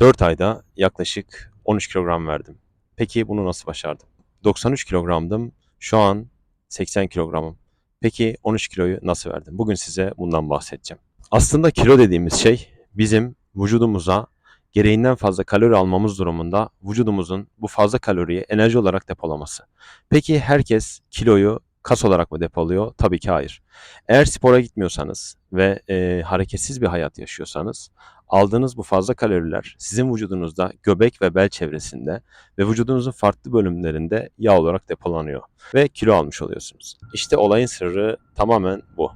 4 ayda yaklaşık 13 kilogram verdim. Peki bunu nasıl başardım? 93 kilogramdım. Şu an 80 kilogramım. Peki 13 kiloyu nasıl verdim? Bugün size bundan bahsedeceğim. Aslında kilo dediğimiz şey bizim vücudumuza gereğinden fazla kalori almamız durumunda vücudumuzun bu fazla kaloriyi enerji olarak depolaması. Peki herkes kiloyu kas olarak mı depoluyor? Tabii ki hayır. Eğer spora gitmiyorsanız ve e, hareketsiz bir hayat yaşıyorsanız aldığınız bu fazla kaloriler sizin vücudunuzda göbek ve bel çevresinde ve vücudunuzun farklı bölümlerinde yağ olarak depolanıyor ve kilo almış oluyorsunuz. İşte olayın sırrı tamamen bu.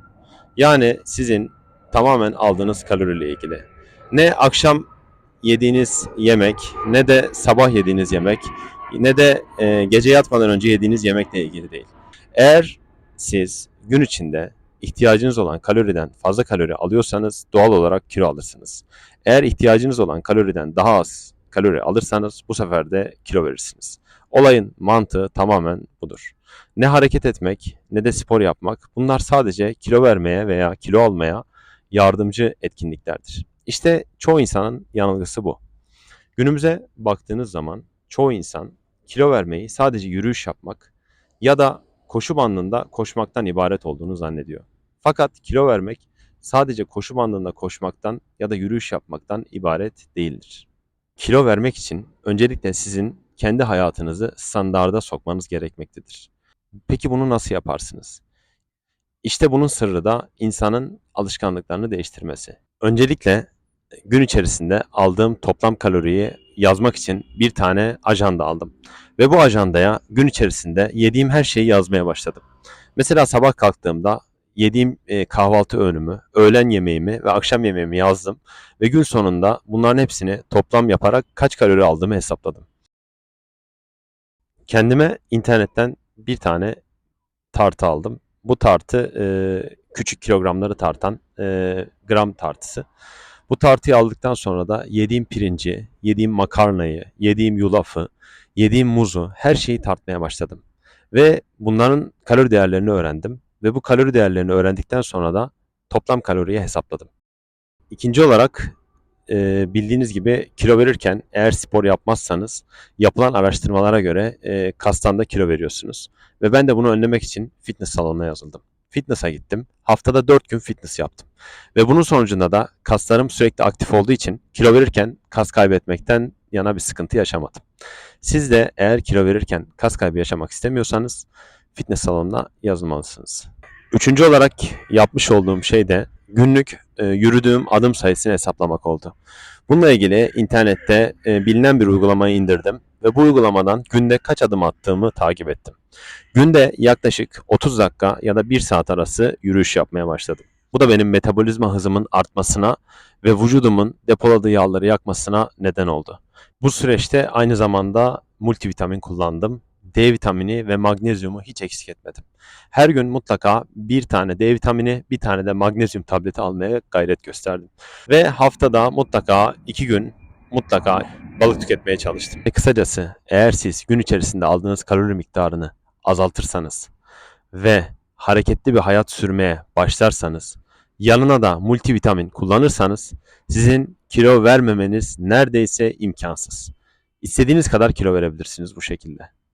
Yani sizin tamamen aldığınız kaloriyle ilgili. Ne akşam yediğiniz yemek, ne de sabah yediğiniz yemek, ne de e, gece yatmadan önce yediğiniz yemekle ilgili değil. Eğer siz gün içinde ihtiyacınız olan kaloriden fazla kalori alıyorsanız doğal olarak kilo alırsınız. Eğer ihtiyacınız olan kaloriden daha az kalori alırsanız bu sefer de kilo verirsiniz. Olayın mantığı tamamen budur. Ne hareket etmek ne de spor yapmak bunlar sadece kilo vermeye veya kilo almaya yardımcı etkinliklerdir. İşte çoğu insanın yanılgısı bu. Günümüze baktığınız zaman çoğu insan kilo vermeyi sadece yürüyüş yapmak ya da koşu bandında koşmaktan ibaret olduğunu zannediyor. Fakat kilo vermek sadece koşu bandında koşmaktan ya da yürüyüş yapmaktan ibaret değildir. Kilo vermek için öncelikle sizin kendi hayatınızı standarda sokmanız gerekmektedir. Peki bunu nasıl yaparsınız? İşte bunun sırrı da insanın alışkanlıklarını değiştirmesi. Öncelikle gün içerisinde aldığım toplam kaloriyi yazmak için bir tane ajanda aldım. Ve bu ajandaya gün içerisinde yediğim her şeyi yazmaya başladım. Mesela sabah kalktığımda yediğim e, kahvaltı öğünümü, öğlen yemeğimi ve akşam yemeğimi yazdım. Ve gün sonunda bunların hepsini toplam yaparak kaç kalori aldığımı hesapladım. Kendime internetten bir tane tartı aldım. Bu tartı e, küçük kilogramları tartan e, gram tartısı. Bu tartıyı aldıktan sonra da yediğim pirinci, yediğim makarnayı, yediğim yulafı, yediğim muzu her şeyi tartmaya başladım. Ve bunların kalori değerlerini öğrendim. Ve bu kalori değerlerini öğrendikten sonra da toplam kaloriyi hesapladım. İkinci olarak e, bildiğiniz gibi kilo verirken eğer spor yapmazsanız yapılan araştırmalara göre e, kastan kilo veriyorsunuz. Ve ben de bunu önlemek için fitness salonuna yazıldım. Fitness'a gittim. Haftada 4 gün fitness yaptım. Ve bunun sonucunda da kaslarım sürekli aktif olduğu için kilo verirken kas kaybetmekten yana bir sıkıntı yaşamadım. Siz de eğer kilo verirken kas kaybı yaşamak istemiyorsanız fitness salonuna yazılmalısınız. Üçüncü olarak yapmış olduğum şey de günlük e, yürüdüğüm adım sayısını hesaplamak oldu. Bununla ilgili internette e, bilinen bir uygulamayı indirdim ve bu uygulamadan günde kaç adım attığımı takip ettim. Günde yaklaşık 30 dakika ya da 1 saat arası yürüyüş yapmaya başladım. Bu da benim metabolizma hızımın artmasına ve vücudumun depoladığı yağları yakmasına neden oldu. Bu süreçte aynı zamanda multivitamin kullandım. D vitamini ve magnezyumu hiç eksik etmedim. Her gün mutlaka bir tane D vitamini, bir tane de magnezyum tableti almaya gayret gösterdim. Ve haftada mutlaka iki gün mutlaka balık tüketmeye çalıştım. E kısacası eğer siz gün içerisinde aldığınız kalori miktarını azaltırsanız ve hareketli bir hayat sürmeye başlarsanız, yanına da multivitamin kullanırsanız sizin kilo vermemeniz neredeyse imkansız. İstediğiniz kadar kilo verebilirsiniz bu şekilde.